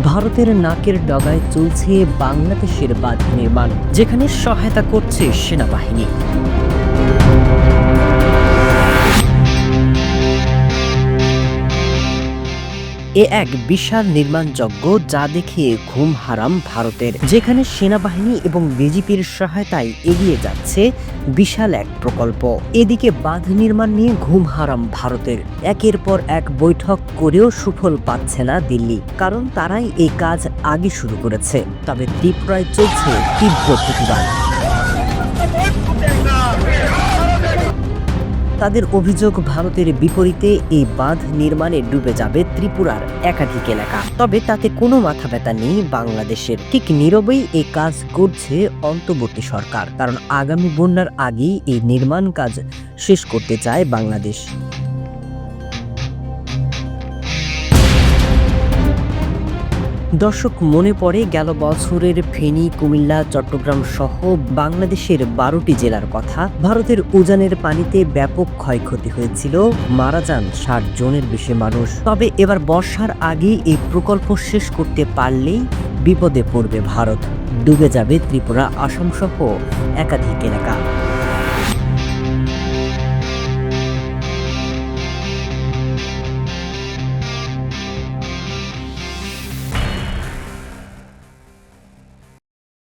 ভারতের নাকের ডগায় চলছে বাংলাদেশের বাঁধ নির্মাণ যেখানে সহায়তা করছে সেনাবাহিনী। এ এক বিশাল নির্মাণযজ্ঞ যা দেখে ঘুম হারাম ভারতের। যেখানে সেনাবাহিনী এবং বিজেপির সহায়তায় এগিয়ে যাচ্ছে বিশাল এক প্রকল্প। এদিকে বাঁধ নির্মাণ নিয়ে ঘুম হারাম ভারতের। একের পর এক বৈঠক করেও সুফল পাচ্ছে না দিল্লি, কারণ তারাই এই কাজ আগে শুরু করেছে। তবে ত্রিপুরায় চলছে তীব্র প্রতিবাদ। তাদের অভিযোগ ভারতের বিপরীতে এই বাঁধ নির্মাণে ডুবে যাবে ত্রিপুরার একাধিক এলাকা। তবে তাতে কোনো মাথা ব্যথা নেই বাংলাদেশের। ঠিক নীরবেই এই কাজ করছে অন্তর্বর্তী সরকার। কারণ আগামী বন্যার আগেই এই নির্মাণ কাজ শেষ করতে চায় বাংলাদেশ। দর্শক, মনে পড়ে গেল বছরের ফেনী, কুমিল্লা, চট্টগ্রাম সহ বাংলাদেশের বারোটি জেলার কথা। ভারতের উজানের পানিতে ব্যাপক ক্ষয়ক্ষতি হয়েছিল। মারা যান ষাট জনের বেশি মানুষ। তবে এবার বর্ষার আগে এই প্রকল্প শেষ করতে পারলেই বিপদে পড়বে ভারত। ডুবে যাবে ত্রিপুরা আসাম সহ একাধিক এলাকা।